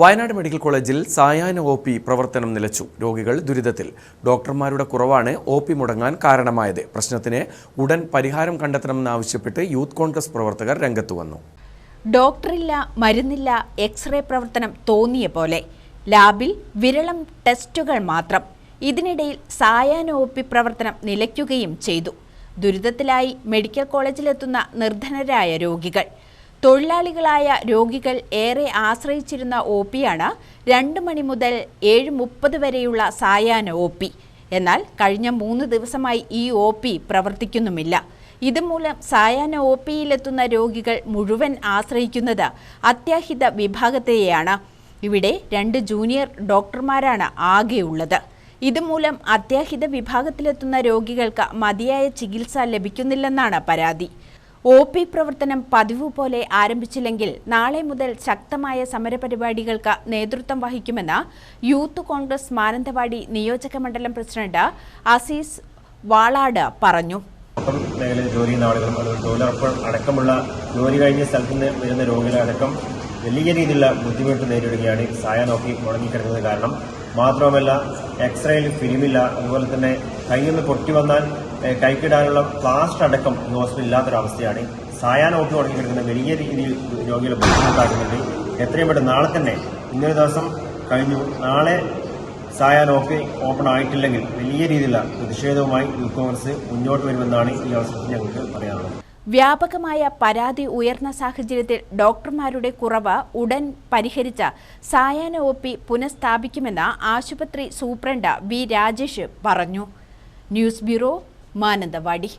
Wayanad medical കോളേജിൽ സായാഹ്ന O P പ്രവർത്തനം നിലച്ചു. രോഗികൾ ദുരിതത്തിൽ. ഡോക്ടർമാരുടെ കുറവാണ് ഒ പി മുടങ്ങാൻ കാരണമായത്. പ്രശ്നത്തിന് ഉടൻ പരിഹാരം കണ്ടെത്തണമെന്നാവശ്യപ്പെട്ട് യൂത്ത് കോൺഗ്രസ് പ്രവർത്തകർ രംഗത്തു വന്നു. ഡോക്ടറില്ല മരുന്നില്ല എക്സ്റേ പ്രവർത്തനം തോന്നിയ പോലെ ലാബിൽ വിരളം ടെസ്റ്റുകൾ മാത്രം. ഇതിനിടയിൽ സായാഹ്ന ഒ പി പ്രവർത്തനം നിലയ്ക്കുകയും ചെയ്തു. ദുരിതത്തിലായി മെഡിക്കൽ കോളേജിലെത്തുന്ന നിർധനരായ രോഗികൾ തൊഴിലാളികളായ രോഗികൾ ഏറെ ആശ്രയിച്ചിരുന്ന ഒ പിയാണ് രണ്ട് മണി മുതൽ ഏഴ് മുപ്പത് വരെയുള്ള സായാഹ്ന ഒ പി എന്നാൽ കഴിഞ്ഞ മൂന്ന് ദിവസമായി ഈ ഒ പി പ്രവർത്തിക്കുന്നുമില്ല. ഇതുമൂലം സായാഹ്ന ഒ പിയിലെത്തുന്ന രോഗികൾ മുഴുവൻ ആശ്രയിക്കുന്നത് അത്യാഹിത വിഭാഗത്തെയാണ്. ഇവിടെ രണ്ട് ജൂനിയർ ഡോക്ടർമാരാണ് ആകെയുള്ളത്. ഇതുമൂലം അത്യാഹിത വിഭാഗത്തിലെത്തുന്ന രോഗികൾക്ക് മതിയായ ചികിത്സ ലഭിക്കുന്നില്ലെന്നാണ് പരാതി. ഒ പി പ്രവർത്തനം പതിവ് പോലെ ആരംഭിച്ചില്ലെങ്കിൽ നാളെ മുതൽ ശക്തമായ സമരപരിപാടികൾക്ക് നേതൃത്വം വഹിക്കുമെന്ന് യൂത്ത് കോൺഗ്രസ് മാനന്തവാടി നിയോജക മണ്ഡലം പ്രസിഡന്റ് അസീസ് വാളാട് പറഞ്ഞു. മേഖലയിൽ ജോലി ചെയ്യുന്ന ആളുകളും അതുപോലെ തൊഴിലുറപ്പ് അടക്കമുള്ള ജോലി കഴിഞ്ഞ സ്ഥലത്ത് നിന്ന് വരുന്ന രോഗികളടക്കം വലിയ രീതിയിലുള്ള ബുദ്ധിമുട്ട് നേരിടുകയാണ് സായ നോക്കി മുടങ്ങിക്കിടക്കുന്നത് കാരണം. മാത്രവുമല്ല എക്സ്റേയിൽ ഫിലിമില്ല അതുപോലെ തന്നെ കയ്യിൽ നിന്ന് പൊട്ടി വന്നാൽ കൈക്കിടാനുള്ള പ്ലാസ്റ്റർ അടക്കം ഈ ഹോസ്പിറ്റലിൽ ഇല്ലാത്തൊരവസ്ഥയാണ് സായ തുടങ്ങി കിടക്കുന്ന വലിയ രീതിയിൽ രോഗികൾ ബുദ്ധിമുട്ടാക്കുന്നുണ്ട്. എത്രയും പെട്ടെന്ന് നാളെ തന്നെ ഇന്നൊരു ദിവസം കഴിഞ്ഞു. നാളെ സായ നോക്കി ഓപ്പൺ ആയിട്ടില്ലെങ്കിൽ വലിയ രീതിയിലുള്ള പ്രതിഷേധവുമായി യൂത്ത് കോൺഗ്രസ് മുന്നോട്ട് വരുമെന്നാണ് ഈ അവസരത്തിൽ ഞങ്ങൾക്ക് പറയാനുള്ളത്. വ്യാപകമായ പരാതി ഉയർന്ന സാഹചര്യത്തിൽ ഡോക്ടർമാരുടെ കുറവ് ഉടൻ പരിഹരിച്ച സായാഹ്ന ഒ പി പുനഃസ്ഥാപിക്കുമെന്ന് ആശുപത്രി സൂപ്രണ്ട് വി രാജേഷ് പറഞ്ഞു. News bureau Mananthavady.